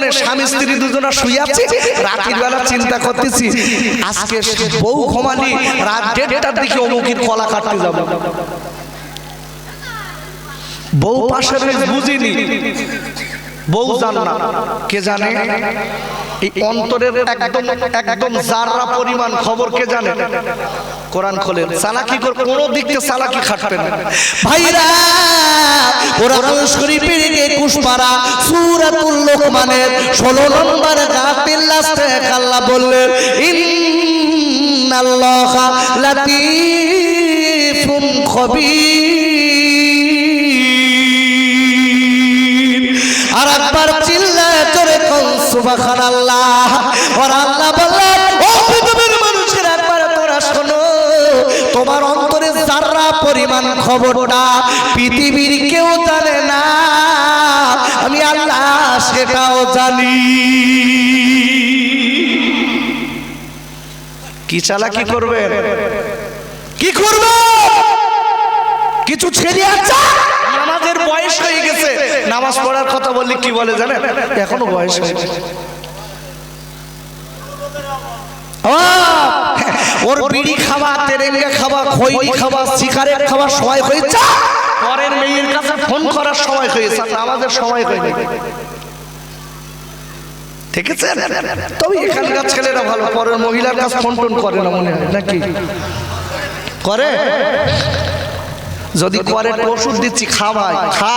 কোণে স্বামী, স্ত্রী দুজনা শুয়ে আছে, রাতের বেলা চিন্তা করতেছি, আজকে বউ ঘুমালি রাত দেড়টার দিকে অমুকির কলা কাটতে যাব। বউ পাশে বুঝিনি, বউ জান কে জানে? এই অন্তরের একদম একদম জাররা পরিমাণ খবর কে জানে? কোরআন খোলেন। সালাকি কর কোনো দিক থেকে সালাকি খাটবে না। ভাইরা কোরআন শরীফের একুশ পারা সূরাতুল লোকমানের 16 নম্বর গাতের লাস্টে আল্লাহ বললেন ইন্নাল্লাহা লাতীফুন খবীর। আর একবার চিল্লায় জোরে কোন সুবহানাল্লাহ। আর আল্লাহ বললেন ও যারা পরিমাণ খবরটা পৃথিবীর কেউ জানে না, আমি আল্লাহ সেটাও জানি। কি চালাকি করবে? কি করব? কিছু ছেড়ে আছে নামাজের বয়স হয়ে গেছে। নামাজ পড়ার কথা বললে কি বলে জানেন? এখনও বয়স হয়েছে ওর বিড়ি খাওয়া তেরেঙ্গে খাওয়া খৈনি খাওয়া সিগারেট খাওয়া সময় হয়েছে। পরের মেয়ের কাছে ফোন করার সময় হয়েছে আর নামাজের সময় হয়নি ঠিক আছে তবে এখানকার ছেলেরা ভালো পরের মহিলার কাছে ফোন টোন করে না মনে হয় নাকি? করে? যদি করে ওষুধ দিচ্ছি খাওয়াই খা।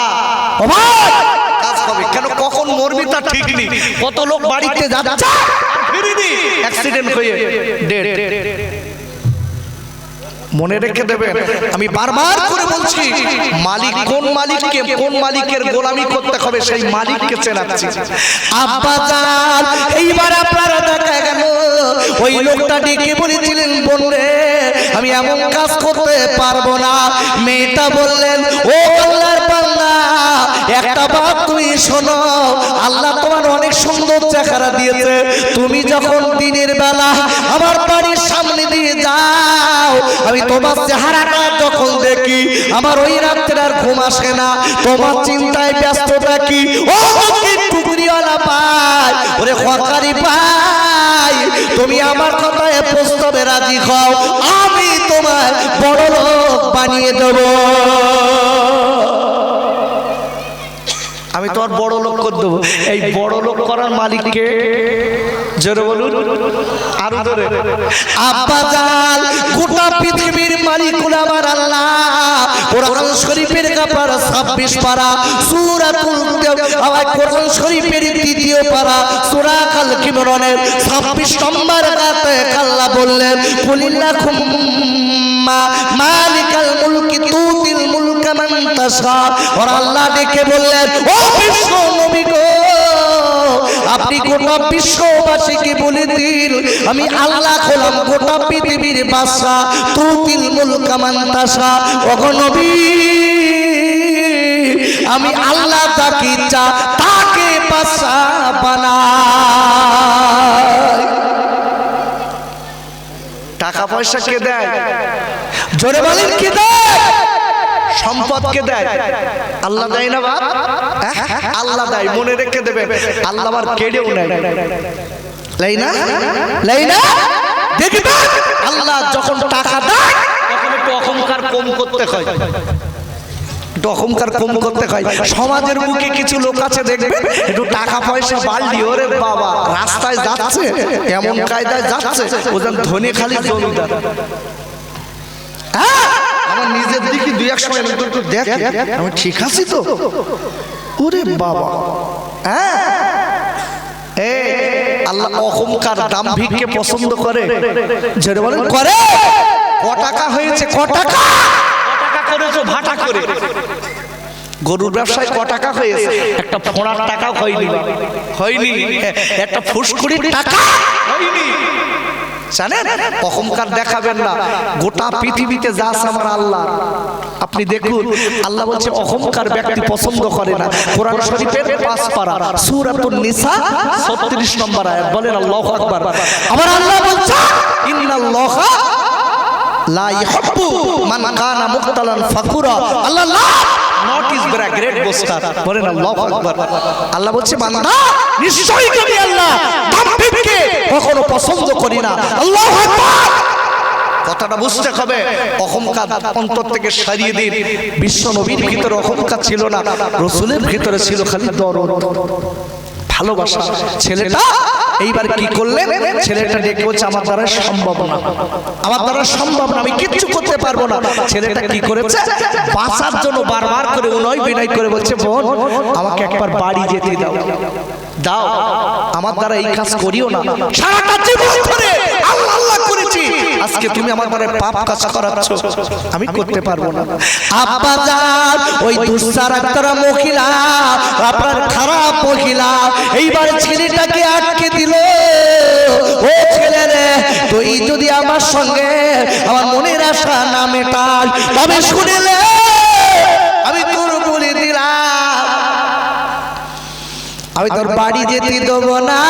কাজ হবে। কেন কখন মরবি তা ঠিক নেই। কত লোক বাড়িতে যাচ্ছে ফিরিনি। অ্যাক্সিডেন্ট হয়ে ডেড মনে রেখে দেবেন আমি বারবার করে বলছি মালিক কোন মালিককে কোন মালিকের গোলামি করতে হবে সেই মালিককে চেনাচ্ছি। আব্বা জান এইবার আপনারা দেখা গেল। ওই লোকটা ডেকে বলেছিলেন বললে আমি এমন কাজ করতে পারব না। মেয়েটা বললেন ও বান্দা একটা বাপ তুমি শোনো, আল্লাহ তোমার অনেক সুন্দর চেহারা দিয়েছে। তুমি যখন দিনের বেলা আমার বাড়ির সামনে দিয়ে যাও, আমি তোমার চেহারাটা যখন দেখি, আমার ওই রাত্রে আর ঘুম আসে না। তোমার চিন্তায় ব্যস্ত থাকি ও টুকরিওয়ালা পাই ওরে হকারি পাই তুমি আমার কথায় প্রস্তাবে রাজি হও, আমি তোমার বড় লোক বানিয়ে দেব। আমি তোমার বড় লোক করে দেবো। এই বড় লোক করার মালিককে জোরে বলুন। আরও জোরে। আব্বা জান গোটা পৃথিবীর মালিক হলো আমার আল্লাহ। কোরআন শরীফের কাপার 26 পারা সূরাতুল আওয়াজ কোরআন শরীফের দ্বিতীয় পারা সূরা কাল কিমরনের 26 নম্বর আয়াতে আল্লাহ বললেন কুলিল্লাহুম মালিকাল মুলকি মুলকা মান তাশা আর আল্লাহ ডেকে বললেন ও বিশ্ব নবী গো আপনি গোটা বিশ্ববাসীকে বলে দিন আমি আল্লাহ হলাম গোটা পৃথিবীর বাসা তুতিল মুলকা মান তাশা ওগো নবী আমি আল্লাহ তাকে ইচ্ছা তাকে বাসা বানাই। টাকা পয়সা কে দেয়? জোরে বলেন কি দেয়? সম্পদ কে দেয়। আল্লাহ দেয় না বাপ? হ্যাঁ? আল্লাহ দেয়, মনে রেখে দেবে। আল্লাহ আবার কেড়েও নেয়। লাই না? লাই না? দেখবে আল্লাহ যখন টাকা দেয়, তখন একটু অহংকার কম করতে হয়। একটু অহংকার কম করতে হয়। সমাজের মুখে কিছু লোক আছে, দেখবে? একটু টাকা পয়সা বাড়লি ওরে বাবা, রাস্তায় যাচ্ছে, এমন কায়দায় যাচ্ছে, ও যেন ধনে খালি জমিদার। হ্যাঁ? আমার নিজের দিকে দুই এক সময় একটু একটু আমি ঠিক আছি তো? ওরে বাবা। হ্যাঁ? এ আল্লাহ অহংকার দাম্ভিককে পছন্দ করে। যেটা বলেন করে। ক টাকা হয়েছে ক টাকা টাকা করেছ ভাটা করে। গরুর ব্যবসায় ক টাকা হয়েছে। একটা ফোড়ার টাকা হয়নি। হয়নি। একটা ফুসকুড়ির টাকা। হয়নি। জানেন? অহংকার দেখাবেন না। গোটা পৃথিবীতে যা আমার আল্লাহ আপনি দেখুন, আল্লাহ বলছে, অহংকার ব্যক্তি পছন্দ করে না। কোরআন শরীফের পাঁচ পারা, সূরাতুন নিসা 36 নম্বর আয়াত। বলেন, আল্লাহু আকবার। আমার আল্লাহ বলছে, ইন্নাল্লাহা লা মান কানা নট ইজ ভেরি গ্রেট আল্লাহু বলছে আল্লাহ কখনো পছন্দ করি না। আল্লাহ কথাটা বুঝতে হবে, অহংকার অন্তর থেকে সারিয়ে দিন। বিশ্ব নবীর ভিতরে অহংকার ছিল না, রসুলের ভিতরে ছিল খালি দরদ। ভালোবাসা। ছেলেটা এইবার কি করলেন ছেলেটা ডেকে বলছে আমার দ্বারা সম্ভব না। আমার দ্বারা সম্ভব না আমি কিচ্ছু করতে পারব না। ছেলেটা কি করেছে? বাঁচার জন্য বারবার করে উনয় বিনয় করে বলছে বোন আমাকে একবার বাড়ি যেতে দাও। দাও আমার দ্বারা এই কাজ করিও না। সারাটা জীবন ধরে আল্লাহ আল্লাহ করেছি। আজকে তুমি আমার দ্বারা পাপ কাজ করাচ্ছ। আমি করতে পারব না। আব্বা ওই দুঃসারাক্তারা মহিলা আপনার মহিলা এইবার ছেলেটাকে আটকে দিল। ও ছেলে রে, তুই যদি আমার সঙ্গে আমার মনের আশা না তবে শুনিলে আমি তোর বলে দিলাম। আমি তোর বাড়ি যেতে দেবো না।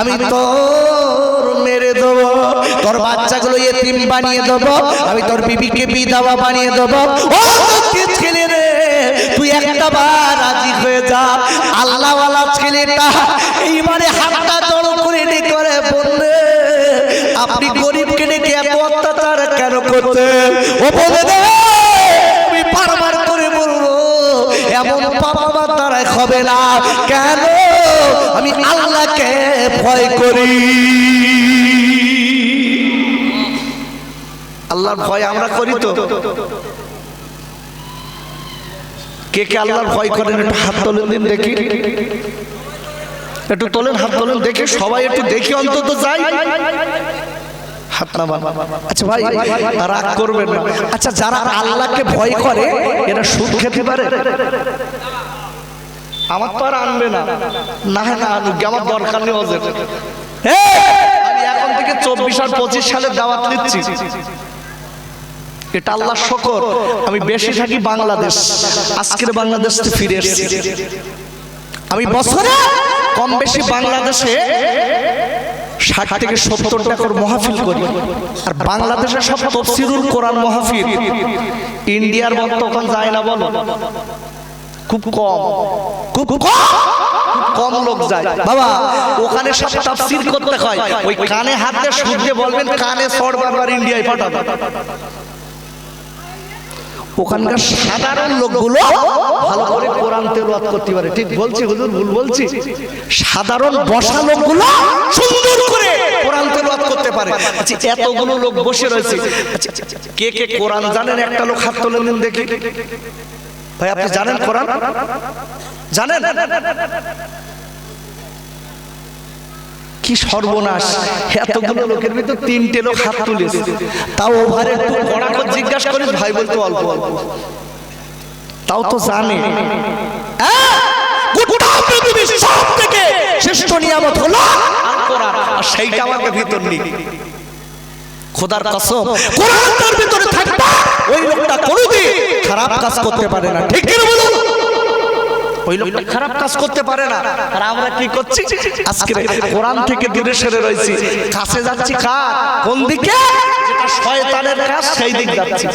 আমি তোর মেরে তোর বাচ্চাগুলো বানিয়ে দেবো। আমি তোর বিবিকে বিধবা বানিয়ে দেবো। ও ছেলে বার রাজি হয়ে যা। আল্লাহওয়ালা ছেলেটা এইবারে হাতটা জড়ো করে করে বললে, আপনি গরিবকে ডেকে অত্যাচার কেন করতে ও বলে, দে, আমি হবে না। কেন? আমি আল্লাহকে ভয় করি। আল্লাহর ভয় আমরা করি তো। কে কে আল্লাহর ভয় করেন একটু হাত তোলেন দিন দেখি। একটু তোলেন হাত তোলেন দেখি সবাই একটু দেখি অন্তত যাই। হাত নামান। আচ্ছা ভাই রাগ করবেন না। আচ্ছা যারা আল্লাহকে ভয় করে এরা সুদ খেতে পারে? আমার তো আর আনবে না। না না আনুক আমার দরকার নেই ওদের। আমি এখন থেকে চব্বিশ আর পঁচিশ সালের দাওয়াত নিচ্ছি। এটা আল্লাহ শকর। আমি বেশি থাকি বাংলাদেশ। আজকের বাংলাদেশ ফিরে এসেছি। আমি বছরে কম বেশি বাংলাদেশে ষাট থেকে সত্তর টাকার মহাফিল করি। আর বাংলাদেশে সব তফসিরুল কোরআন মহাফিল। ইন্ডিয়ার মতো ওখানে যায় না বলো। খুব কম। খুব কম। কম লোক যায়। বাবা, ওখানে সব তাফসির করতে হয়। ওই কানে হাত দিয়ে বলবেন, কানে সর বারবার ইন্ডিয়ায় পাঠাবে। ওখানকার সাধারণ লোকগুলো ভালো করে কোরআন তেলাওয়াত করতে পারে। ঠিক বলছি হুজুর, ভুল বলছি? সাধারণ বসা লোকগুলো সুন্দর করে কোরআন তেলাওয়াত করতে পারে। আচ্ছা এতগুলো লোক বসে রয়েছে। আচ্ছা কে কে কোরআন জানেন? একটা লোক হাত তোলেন দেখি। ভাই, আপনি জানেন কোরআন? জানেন? কি সর্বনাশ। এতগুলো লোকের ভিতর তিনটে লোক হাত তুলেছে। তাও ওভারে একটু কড়া করে জিজ্ঞাসা করিস, ভাই বলতে অল্প অল্প। তাও তো জানে। হ্যাঁ? গোটা পৃথিবীর সব থেকে শ্রেষ্ঠ নিয়ামত হলো আর সেইটা আমাকে ভিতর নেই। খোদার কসম, কোরআন তার ভিতরে থাকবে। ওই লোকটা কোনোদিন খারাপ কাজ করতে পারে না। ঠিক কি বলুন? ওই লোকটা খারাপ কাজ করতে পারে না। আর আমরা কি করছি? আজকে কোরআন থেকে দূরে সরে রয়েছি। কাছে যাচ্ছি কার? কোন দিকে? যেটা শয়তানের কাজ, সেই দিক যাচ্ছি।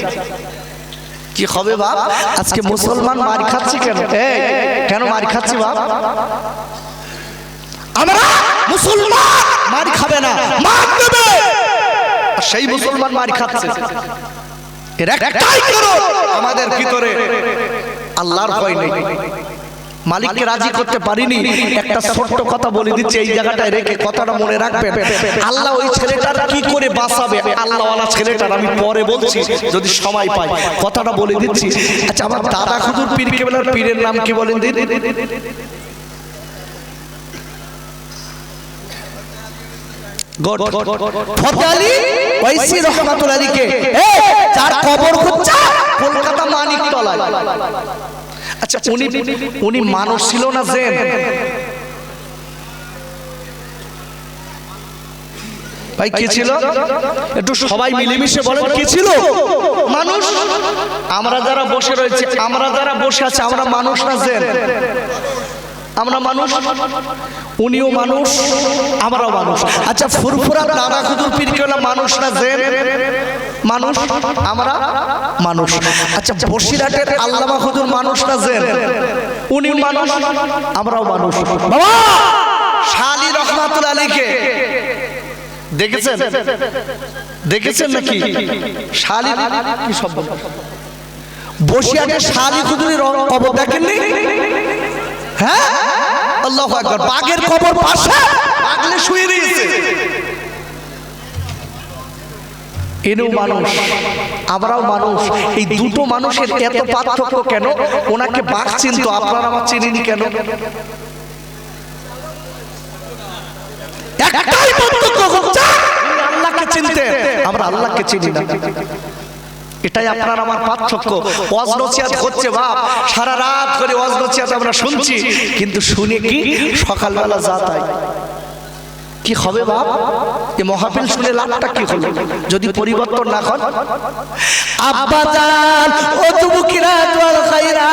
কি হবে বাপ? আজকে মুসলমান মার খাচ্ছি কেন? কেন মার খাচ্ছি বাপ? আমরা মুসলমান মার খাবে না, মার দেবে। সেই মুসলমান মার খাচ্ছে। এর একটাই কারণ আমাদের ভিতরে আল্লাহর ভয় নেই। মালিককে রাজি করতে পারিনি। একটা ছোট্ট কথা বলে দিচ্ছি, এই জায়গাটায় রেখে কথাটা মনে রাখবেন আল্লাহ ওই ছেলেটার কি করে বাঁচাবে? আল্লাহওয়ালা ছেলেটার আমি পরে বলছি, যদি সময় পাই। কথাটা বলে দিচ্ছি। আচ্ছা আমার দাদা খুদুর পীর কেবলার পীরের নাম কি বলেন দিন? কলকাতা মানিক তলায় আচ্ছা উনি উনি মানুষ ছিল না জেন ভাই কি ছিল? একটু সবাই মিলেমিশে বলেন কি ছিল? মানুষ? আমরা যারা বসে রয়েছে আমরা যারা বসে আছে আমরা মানুষ না জেন আমরা মানুষ? উনিও মানুষ আমরাও মানুষ। আচ্ছা ফুরফুরা দাদা খুদুর পীর মানুষ না জেন মানুষ আমরা মানুষ। আচ্ছা বসিরহাটের আল্লামা খুদুর মানুষ না জেন উনি মানুষ আমরাও মানুষ। বাবা! শালি রহমাতুল আলীকে দেখেছেন? দেখেছেন নাকি? শালি কি শব্দ? বসিরহাটের শালি খুদুরের কবর দেখেননি? হ্যাঁ? আল্লাহ আকবার। বাঘের কবর পাশে। পাগলে শুয়ে রয়েছে। এনেও মানুষ আমরাও মানুষ। এই দুটো মানুষের এত পার্থক্য কেন? ওনাকে বাঘ চিনত আপনার আমার চিনিনি কেন? একটাই পার্থক্য হচ্ছে আল্লাহকে চিনতে। আমরা আল্লাহকে চিনি না। এটাই আপনার আমার পার্থক্য। ওয়াজ নসিহাত হচ্ছে বাপ সারা রাত করে ওয়াজ নসিহাত আমরা শুনছি। কিন্তু শুনে কি? সকালবেলা যা তাই। কি হবে বাপ? এ মহাবিল শুনে লাভটা কি হলো? যদি পরিবর্তন না হন আব্বা জান, ও যুবকিরা জল খাইরা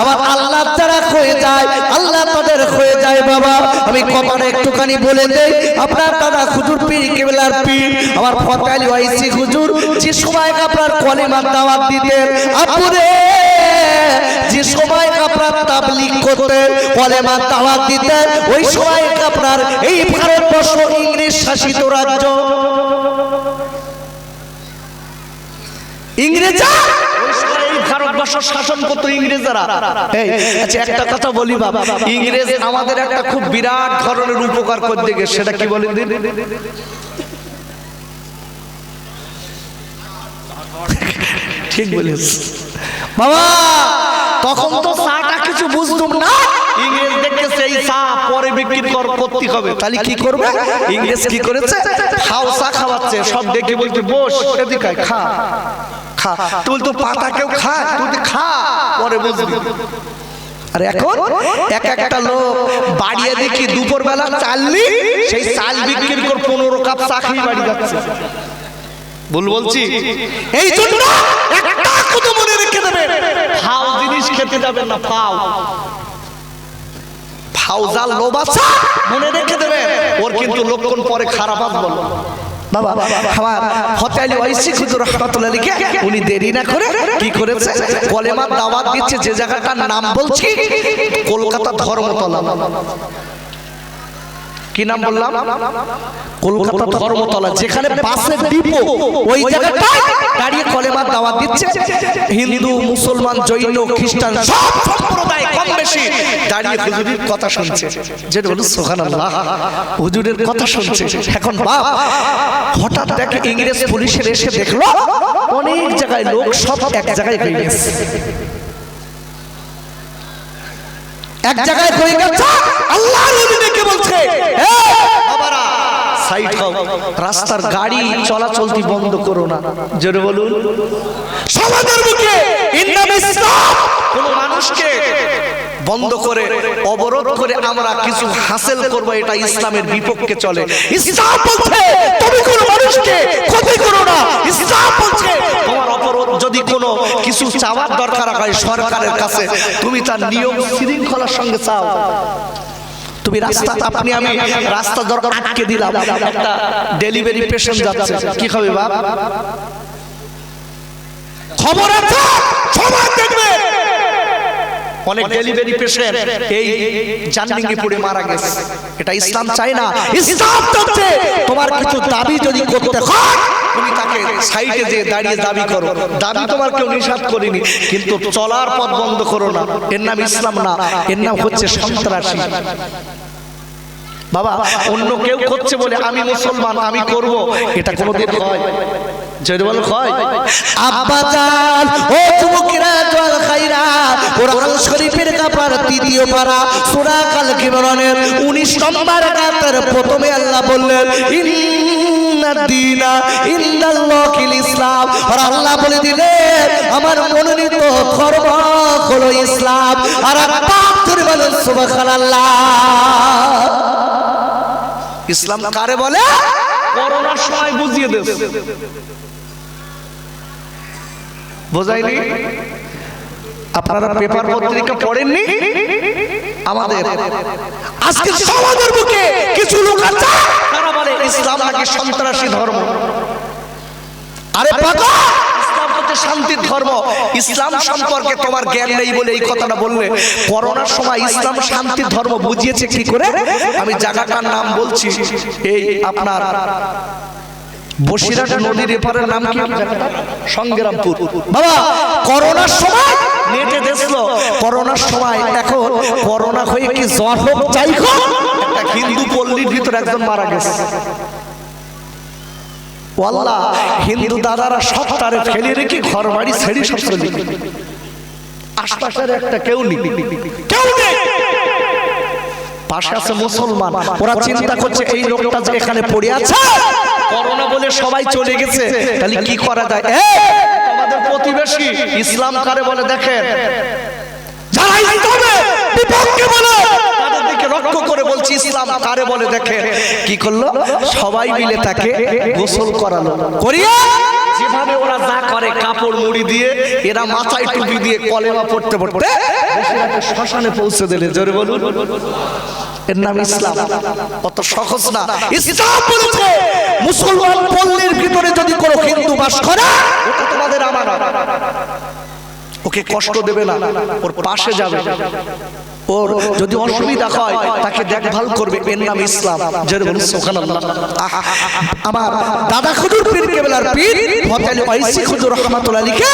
আমার আল্লাহ যারা হয়ে যায়, আল্লাহ তাদের হয়ে যায় বাবা। আমি কথাটা একটুখানি বলে দেই, আপনার দাদা খুজুর পীর, কেবলার পীর, আমার ফতালি ওয়াইসি হুজুর, যে সময় আপনার কলিমার দাওয়াত দিতেন আপুরে যে সময় আপনার তাবলিগ করতেন কলেমার দাওয়াত দিতেন ওই সময় আপনার এই ভারতবর্ষ ইংরেজ শাসিত রাজ্য। ইংরেজা ওই ভারতবর্ষ শাসন করতো ইংরেজরা। আচ্ছা একটা কথা বলি বাবা। ইংরেজ আমাদের একটা খুব বিরাট ধরনের উপকার করতে গেছে সেটা কি দিন? ঠিক বলেছ। বাবা তখন তো চাটা কিছু বুঝতুম না। ইংরেজ এই চা পরে বিক্রি কর করতে হবে। তাহলে কি করবে? ইংরেজ কি করেছে? খাও চা খাওয়াচ্ছে। সব দেখে বলছে বস এদিকে খা। খা। তুই তো পাতা কেউ খা তুই খা পরে বুঝবি। আর এখন এক একটা লোক বাড়িয়ে দেখি দুপুর বেলা চাললি সেই চাল বিক্রি করে পনেরো কাপ চা খেয়ে বাড়ি যাচ্ছে। ভুল বলছি? এই জন্য একটা কথা মনে রেখে দেবে। ফাও জিনিস খেতে যাবেন না ফাও ফাউজাল লোভ আছে মনে রেখে দেবে। ওর কিন্তু লক্ষণ পরে খারাপ আসব বাবা। আমার হতাইলি ওয়াইসি খুদুর রহমাতুল্লাহ লিখে উনি দেরি না করে কি করেছে? কলেমার দাওয়াত দিচ্ছে যে জায়গাটার নাম বলছি কলকাতা ধর্মতলা। কি নাম বললাম? কলকাতা ধর্মতলা যেখানে বাসের ডিপো ওই জায়গাটায় দাঁড়িয়ে কলেমার দাওয়াত দিচ্ছে। হিন্দু মুসলমান জৈন খ্রিস্টান সব সম্প্রদায় কম বেশি দাঁড়িয়ে হুজুরের কথা শুনছে। যেটা বলুন সুবহানাল্লাহ হুজুরের কথা শুনছে। এখন বাপ হঠাৎ দেখে ইংরেজ পুলিশের এসে দেখল অনেক জায়গায় লোক সব এক জায়গায় হয়ে গেছে এক জায়গায় গেছে আল্লাহ নবী দেখে বলছে এ বাবারা সাইড হও রাস্তার গাড়ি চলাচলতি বন্ধ করো না। জোরে বলুন। সমাজের মুখে কোন মানুষকে বন্ধ করে, অবরোধ করে আমরা কিছু হাসিল করব, এটা ইসলামের বিপক্ষে চলে। ইসলাম বলছে, তুমি কোন মানুষকে ক্ষতি করো না। ইসলাম বলছে, তোমার অপরাধ যদি কোনো কিছু চাওয়ার দরকার হয় সরকারের কাছে, তুমি তার নিয়ম শৃঙ্খলার সঙ্গে চাও। তুমি রাস্তা আপনি আমি রাস্তা দরকার আটকে দিলাম। একটা ডেলিভারি পেশেন্ট যাচ্ছে। কি হবে বাপ? খবর আছে? সবাই দেখবে। অনেক ডেলিভারি পেশেন্ট এই জান্নিংয়ে পড়ে মারা গেছে। এটা ইসলাম চায় না। ইসলাম বলছে তোমার কিছু দাবি যদি করতে হয় তুমি তাকে সাইডে যে দাঁড়িয়ে দাবি করো। দাবি তোমার কেউ নিষেধ করিনি। কিন্তু চলার পথ বন্ধ করো না। এর নাম ইসলাম না। এর নাম হচ্ছে সন্ত্রাসী। বাবা অন্য কেউ করছে বলে আমি মুসলমান আমি করব। এটা কোনোদিন হয়। বলো আব্বা জান, ও যুবকেরা জল খাইরা, কোরআন শরীফের কাপার তৃতীয় পারা, সূরা কাল কিমরনের 19 নম্বর আয়াতের প্রথমে আল্লাহ বললেন ইন্নাদ দীনা ইন্দাল্লাহিল ইসলাম। আল্লাহ বলে আমার মনোনীত ধর্ম হলো ইসলাম। আর পাপ ধরে ইসলাম কারে বলে? করোনার সময় বুঝিয়ে দেব। বোঝাইনি আপনারা পেপার পত্রিকা পড়েননি? আমাদের। আজকে সমাজের বুকে কিছু লোক আছে, তারা বলে ইসলাম নাকি সন্ত্রাসী ধর্ম। আরে পাগল! শান্তির ধর্ম। ইসলাম সম্পর্কে তোমার জ্ঞান নেই বলে এই কথাটা বললে। করোনার সময় ইসলাম শান্তির ধর্ম বুঝিয়েছে কি করে? আমি জায়গাটার নাম বলছি। এই আপনার বসিরহাট নদীর এপারের নাম কি? সংগ্রামপুর। বাবা, করোনার সময় নেটে দেখল। করোনার সময় এখন করোনা হয়ে কি জ্বর হোক চাই একটা হিন্দু পল্লীর ভিতরে একজন মারা গেছে। ওয়াল্লাহ হিন্দু দাদারা সব তারে ফেলে রেখে ঘর বাড়ি ছেড়ে সব চলে। আশপাশের একটা কেউ নেই। কেউ নেই। পাশে আছে মুসলমান। ওরা চিন্তা করছে এই লোকটা যে এখানে পড়ে আছে? করোনা বলে সবাই চলে গেছে। তাহলে কি করা যায়? আমাদের প্রতিবেশী ইসলাম কারে বলে দেখেন? যারা বিপক্ষে বলে। লক্ষ্য করে বলছি, ইসলাম কারে বলে দেখে? কি করল? সবাই মিলে তাকে গোসল করালো। করিয়া যেভাবে ওরা যা করে, কাপড় মুড়ি দিয়ে, এরা মাথায় টুপি দিয়ে কলেমা পড়তে পড়তে শ্মশানে পৌঁছে দিলে। জোরে বলুন। এর নাম ইসলাম। অত সহজ না। ইসলাম বলেছে, মুসলমান পল্লীর ভিতরে যদি কোনো হিন্দু বাস করে, ওটা তোমাদের আমার ওকে কষ্ট দেবে না। ওর পাশে যাবে। ওর যদি অসুবিধা হয় তাকে দেখভাল করবে এর নাম ইসলাম। জোরে বলুন আহা, আমার দাদা খুজুর পীর কেবলার পীর ফতেল ঐসি খুজুর রহমাতুল্লাহ লিখে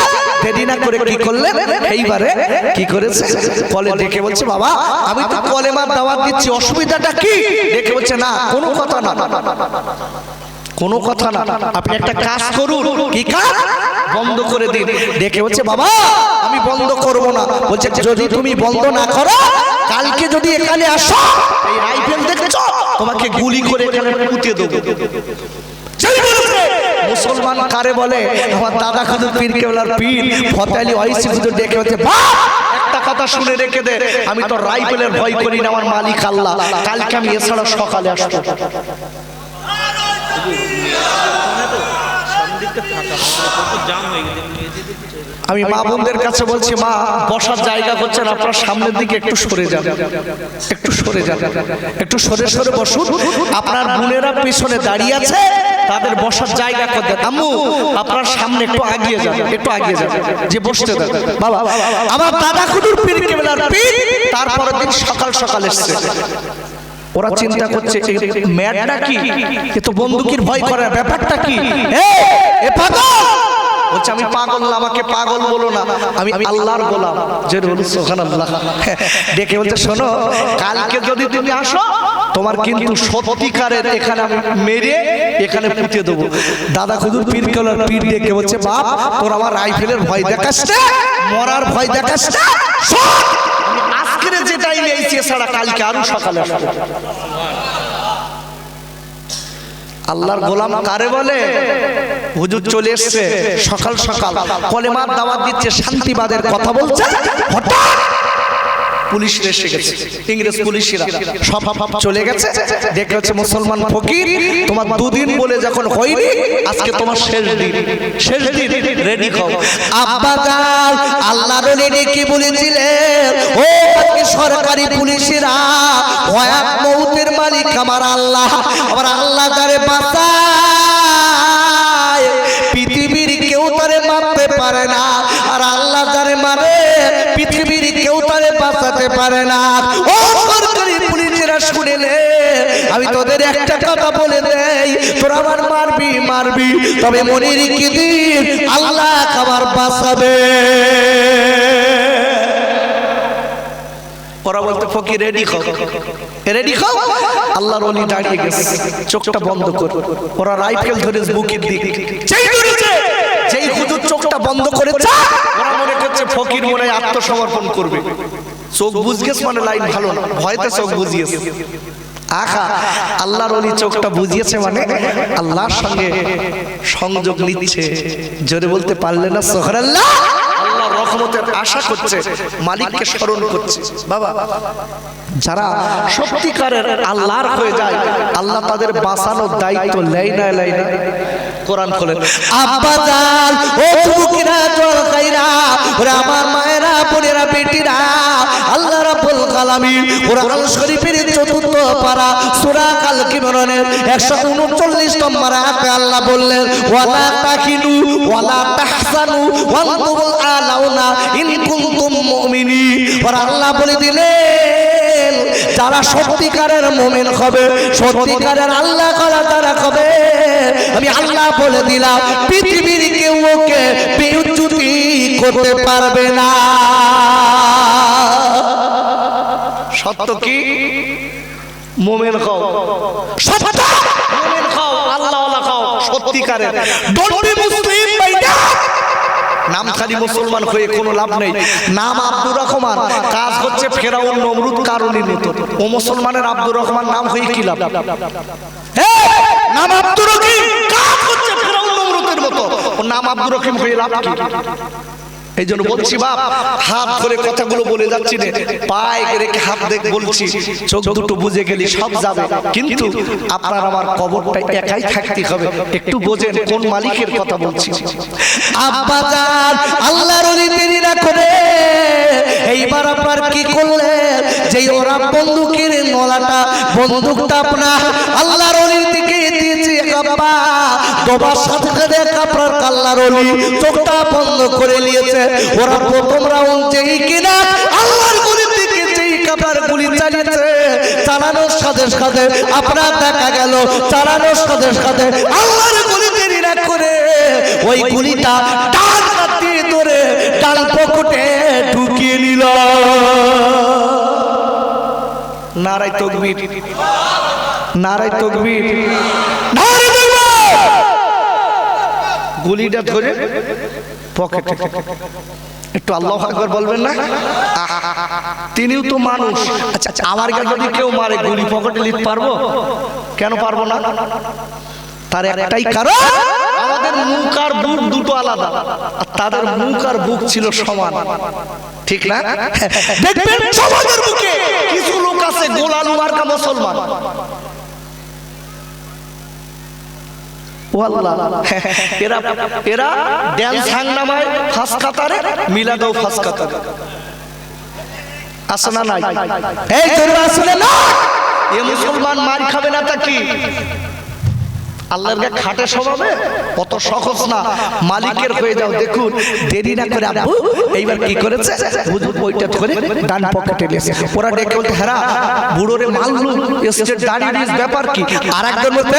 দেরি না করে কি করলেন? এইবারে কি করেছে? কলে ডেকে বলছে বাবা আমি তো কলেমার দাওয়াত দিচ্ছি অসুবিধাটা কি? ডেকে বলছে না কোনো কথা না। কোনো কথা না। আপনি একটা কাজ করুন। কি কাজ? বন্ধ করে দিন। ডেকে হচ্ছে বাবা, আমি বন্ধ করব না। বলছে, যদি তুমি বন্ধ না করো, কালকে যদি এখানে আসো, এই রাইফেল দেখছ, তোমাকে গুলি করে এখানে পুঁতে দেবো। মুসলমান কারে বলে? আমার দাদা খুদুর পীর কেবলার পীর ফতালি ওয়াইসি খুদুর ডেকে হচ্ছে বাপ একটা কথা শুনে রেখে দে। আমি তো রাইফেলের ভয় করি না, আমার মালিক আল্লাহ। কালকে আমি এছাড়া সকালে আসব। আমি মা বোনদের কাছে বলছি, মা, বসার জায়গা করছেন, আপনার সামনের দিকে একটু সরে যান। একটু সরে যান। একটু সরে সরে বসুন। আপনার বোনেরা পিছনে দাঁড়িয়ে আছে, তাদের বসার জায়গা করতে আম্মু, আপনার সামনে একটু আগিয়ে যান, একটু আগিয়ে যান। যে বসতে দেন। বাবা আমার দাদা খুদুর পীর কেবলার পীর তারপরের দিন সকাল সকাল এসছে। ওরা চিন্তা করছে ম্যাডটা কি? এ তো বন্দুকের ভয় করার ব্যাপারটা কি? এ, এ পাগল! বলছে আমি পাগল না আমাকে পাগল বলো না। আমি আল্লাহর গোলাম। যে ডেকে বলছে শোনো কালকে যদি তুমি আসো তোমার কিন্তু সত্যিকারের এখানে আমি মেরে এখানে পুঁতে দেবো। দাদা খুদুর পীর কলার পীর ডেকে বলছে বাপ তোর আমার রাইফেলের ভয় দেখাস মরার ভয় দেখাস না শোন, আমি আজকের যে কালকে আরও সকালে আল্লাহর গোলাম কারে বলে? হুজুর চলে এসছে সকাল সকাল। কলেমার দাওয়াত দিচ্ছে, শান্তিবাদের কথা বলছে। হঠাৎ পুলিশ এসে গেছে। ইংরেজ পুলিশরা সব চলে গেছে। দেখে হচ্ছে মুসলমান ফকির, তোমার দুদিন বলে যখন হয়নি, আজকে তোমার শেষ দিন। শেষ দিন রেডি খাও আব্বা জান, আল্লাহ রলি কি বলেছিলেন, ও সরকারি পুলিশেরা ভয়াক মৌতের মালিক আমার আল্লাহ। আমার আল্লাহ তারে বাঁচায় পারে না। ও সরকারি পুলিশেরা শুনেলে আমি তোদের একটা কথা বলে দেই। তোরা আমার মারবি মারবি। তবে মনে রেখে দিন, আল্লাহ আমার বাঁচাবে। ওরা বলতে, ফকির রেডি খাও রেডি খাও আল্লাহর অলি দাঁড়িয়ে গেছে। চোখটা বন্ধ কর। ওরা রাইফেল ধরে বুকের দিক। যেই ধরেছে, যেই হুজুর চোখটা বন্ধ করেছে, ওরা মনে করছে ফকির মনে আত্মসমর্পণ করবে। চোখ বুঝগেছ মানে লাইন ভালো না? ভয়তে চোখ বুঝিয়েছে। আখা আল্লাহর চোখটা বুঝিয়েছে মানে আল্লাহর সঙ্গে সংযোগ নিচ্ছে। জোরে বলতে পারলে না? সোহর আল্লাহ রহমতের আশা করছে, মালিককে স্মরণ করছে। বাবা, যারা সত্যিকারের আল্লাহর হয়ে যায়, আল্লাহ তাদের বাঁচানোর দায়িত্ব নেয় না নেয় না। কোরআন খোলেন। আব্বা জান ও যুবকেরা জল খাইরা ওরে আমার মায়েরা বোনেরা বেটিরা আল্লাহ রাব্বুল আলামিন কোরআন শরীফের চতুর্থ পারা সূরা কাল কিমরনের 139 নম্বর আয়াতে আল্লাহ বললেন ওয়ালা তাকিনু ওয়ালা তাহসানু ওয়ান্তুম আলাউনা ইন কুনতুম মুমিনিন। আর আল্লাহ বলে দিলেন যারা সত্যিকারের মুমিন হবে সত্যিকারের আল্লাহ করা তারা হবে। আমি আল্লাহ বলে দিলাম পৃথিবীর কেউ ওকে বেউচুতি করতে পারবে না। সত্য কি? মোমেন খাও সত্য! মোমেন খাও আল্লাহ আল্লাহ খাও সত্যিকারের ডোন্ট বি মুসলিম খালি মুসলমান হয়ে কোনো লাভ নেই। নাম আব্দুর রহমান, কাজ হচ্ছে ফেরাউন নমরুদ কারণের মতো। ও মুসলমানের আব্দুর রহমান নাম হয়ে কি লাভ? নাম আব্দুর রহিম, কাজ হচ্ছে ফেরাউন নমরুদের মতো। ও নাম আব্দুর রহিম হয়ে লাভ কি? এই জন্য বলছি বাপ হাত ধরে কথাগুলো বলে যাচ্ছি রে। পায়ে রেখে হাত দেখ বলছি। চোখ দুটো বুঝে গেলি সব যাবে। কিন্তু আপনার আমার কবরটা একাই থাকতে হবে। একটু বোঝেন কোন মালিকের কথা বলছি। আব্বা জান আল্লাহর ওলি দেরি না করে এইবার আপনার কি করলেন? যে ওরা বন্দুকের নলাটা বন্দুকটা আপনার আল্লাহর ওলির দিকে দিয়েছে আব্বা। দবার সাথে সাথে আপনার আল্লাহর ওলি চোখটা বন্ধ করে নিয়েছে। ওরা প্রথম রাউন্ড যেই কিনা আল্লাহর ওলির দিকে যেই কাপড় গুলি চালিয়েছে, চালানোর সাথে সাথে আপনার দেখা গেল, চালানোর সাথে সাথে আল্লাহর গুলি দেরি না করে। ওই গুলিটা ডান হাত ধরে ডান পকেটে ঢুকিয়ে নিল। নারাই তকবীর নারাই তকবীর। নারে দেখব গুলিটা ধরে পকেটে একটু আল্লাহ আকবার বলবেন না? তিনিও তো মানুষ। আচ্ছা আচ্ছা। আমার কাছে যদি কেউ মারে গুলি পকেটে নিতে পারব? কেন পারব না? তার একটাই কারণ আমাদের মুখ আর বুক দুটো আলাদা আর তাদের মুখ আর বুক ছিল সমান। ঠিক না? দেখবেন সমাজের বুকে কিছু লোক আছে গোলালু মার্কা মুসলমান ও আল্লাহ আল্লাহর খাটে স্বভাবে? অত সহজ না। মালিকের হয়ে যাও, দেখুন, দেরি না করে আব্বু, এইবার কি করেছে? ধরে ডান পকেটে নিয়েছে ওরা ডেকে বলতে, হেরা, বুড়োরে মাললু ব্যাপার কি? আর বলতে